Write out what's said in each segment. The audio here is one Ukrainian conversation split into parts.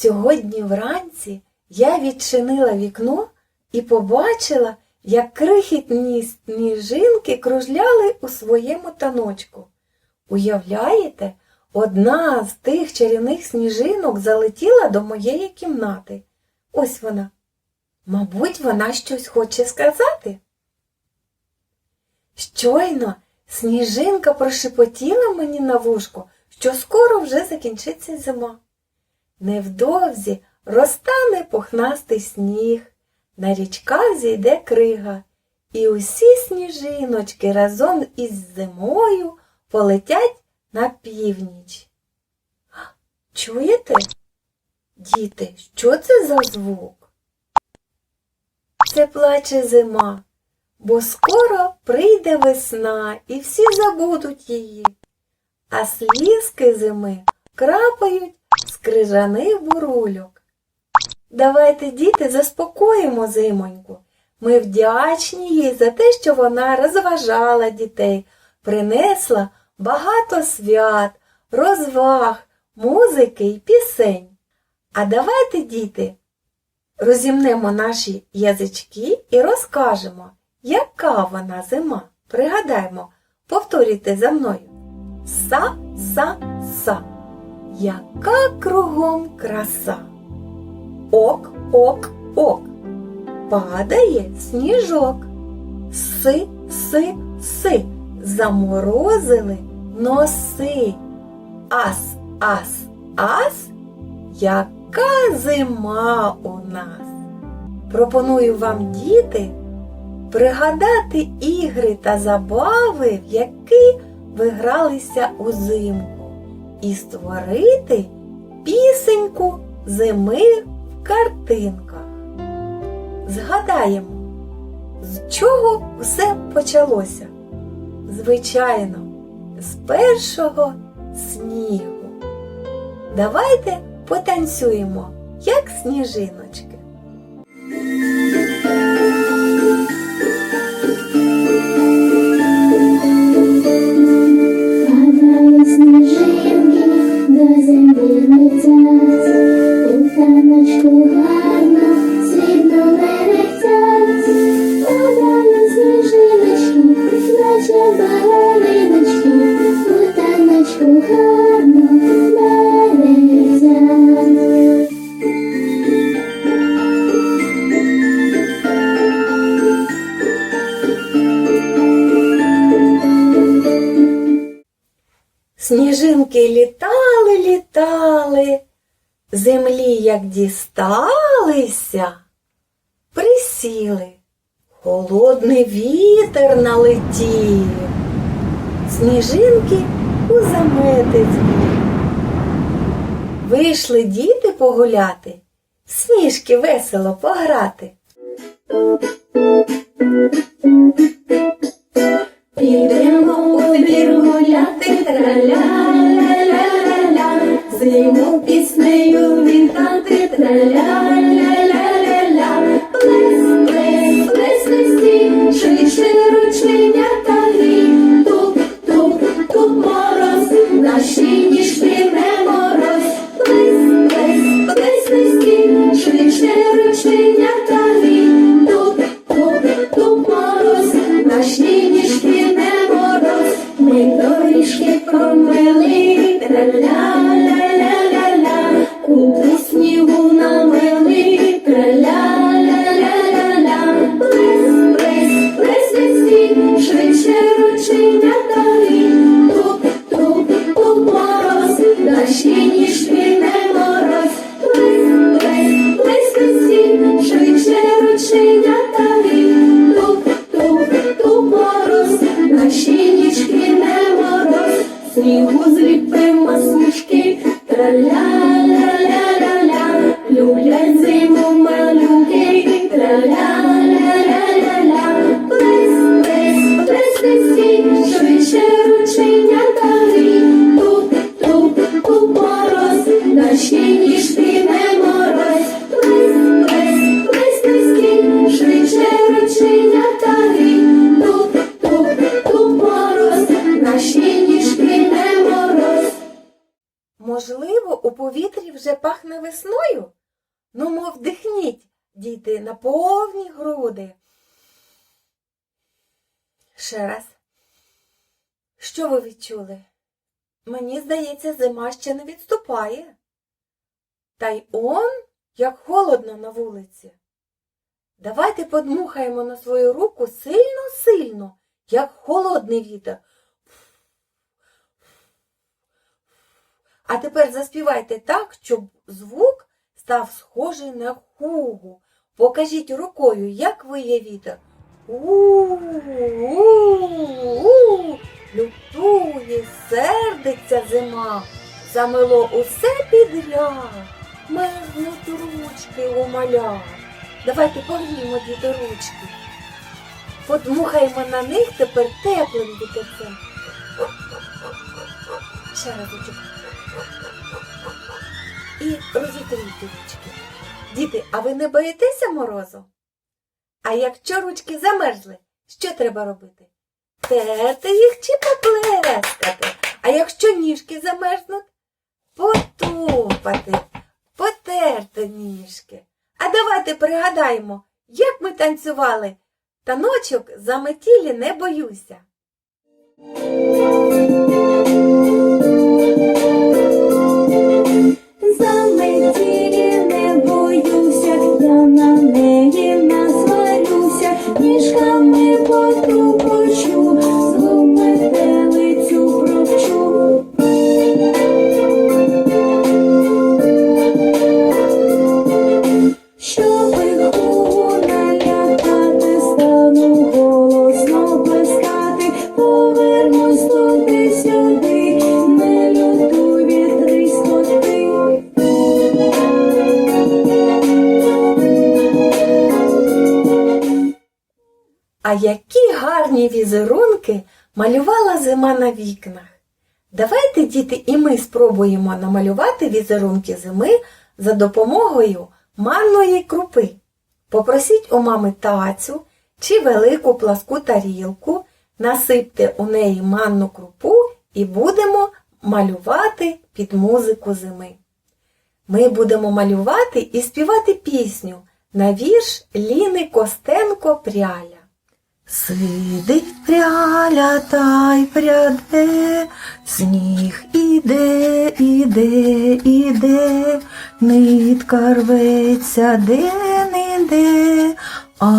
Сьогодні вранці я відчинила вікно і побачила, як крихітні сніжинки кружляли у своєму таночку. Уявляєте, одна з тих чарівних сніжинок залетіла до моєї кімнати. Ось вона. Мабуть, вона щось хоче сказати. Щойно сніжинка прошепотіла мені на вушко, що скоро вже закінчиться зима. Невдовзі розтане пухнастий сніг, на річках зійде крига, і усі сніжиночки разом із зимою полетять на північ. Чуєте? Діти, що це за звук? Це плаче зима, бо скоро прийде весна і всі забудуть її, а слізки зими крапають з крижаних бурульок. Давайте, діти, заспокоїмо зимоньку. Ми вдячні їй за те, що вона розважала дітей, принесла багато свят, розваг, музики й пісень. А давайте, діти, розімнемо наші язички і розкажемо, яка вона зима. Пригадаймо, повторюйте за мною. Са-са-са. Яка кругом краса. Ок, ок, ок. Падає сніжок. Си, си, си. Заморозили носи. Ас, ас, ас. Яка зима у нас. Пропоную вам, діти, пригадати ігри та забави, в які ви гралися узимку, і створити пісеньку зими в картинках. Згадаємо, з чого все почалося? Звичайно, з першого снігу. Давайте потанцюємо, як сніжиночки. Землі як дісталися, присіли, холодний вітер налетів, сніжинки у замети звів. Вийшли діти погуляти, сніжки весело пограти. la la. Повітрі вже пахне весною? Ну, мов вдихніть, діти, на повні груди. Ще раз. Що ви відчули? Мені здається, зима ще не відступає. Та й он, як холодно на вулиці. Давайте подмухаємо на свою руку сильно-сильно, як холодний вітер. А тепер заспівайте так, щоб звук став схожий на хугу. Покажіть рукою, як виє вітер. У-у-у, лютує, сердиться зима, замило усе підряд, мерзнуть ручки у маля. Давайте погріємо діти ручки. Подмухаємо на них тепер теплим вітерцем. Ще разочок. І розітрійте ручки. Діти, а ви не боїтеся морозу? А якщо ручки замерзли, що треба робити? Терти їх чи поплескати. А якщо ніжки замерзнуть, потупати, потерти ніжки. А давайте пригадаємо, як ми танцювали. Таночок заметілі не боюся. За метілі не боюся, я на неї насварюся, ніжками візерунки малювала зима на вікнах. Давайте, діти, і ми спробуємо намалювати візерунки зими за допомогою манної крупи. Попросіть у мами тацю чи велику пласку тарілку, насипте у неї манну крупу і будемо малювати під музику зими. Ми будемо малювати і співати пісню на вірш Ліни Костенко Пряля. Сидить пряля та й пряде, сніг іде, іде, іде, нитка рветься де-не-де, а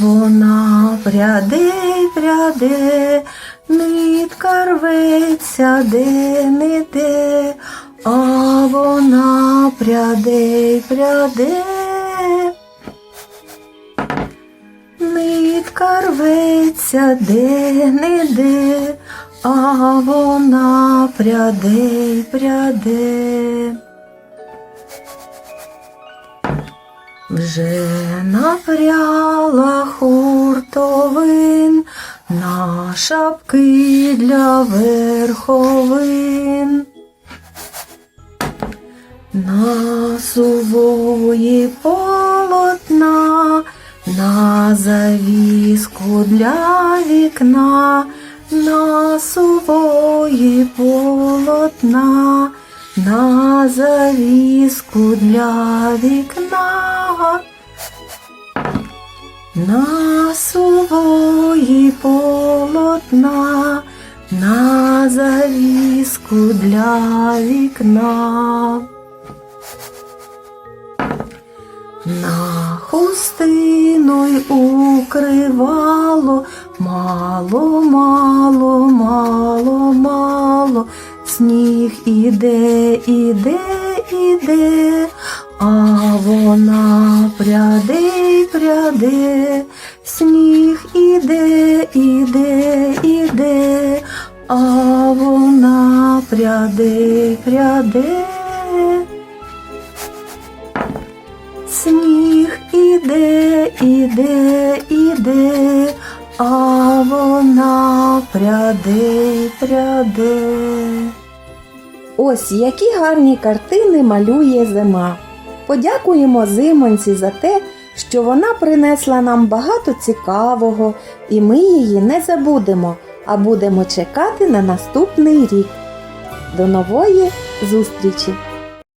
вона пряде, пряде, нитка рветься де-не-де, а вона пряде, пряде. Нитка рветься де-не-де, а вона пряде й пряде. Вже напряла хуртовин на шапки для верховин. На сувої полотна, на завіску для вікна, на сувої полотна, на завіску для вікна. На сувої полотна, на завіску для вікна. На хустину й укривало мало, мало, мало, мало, сніг іде, іде, іде, а вона пряде, пряде, сніг іде, іде, іде, а вона пряде, пряде. Іде, іде, а вона пряде, пряде. Ось які гарні картини малює зима. Подякуємо зимонці за те, що вона принесла нам багато цікавого, і ми її не забудемо, а будемо чекати на наступний рік. До нової зустрічі!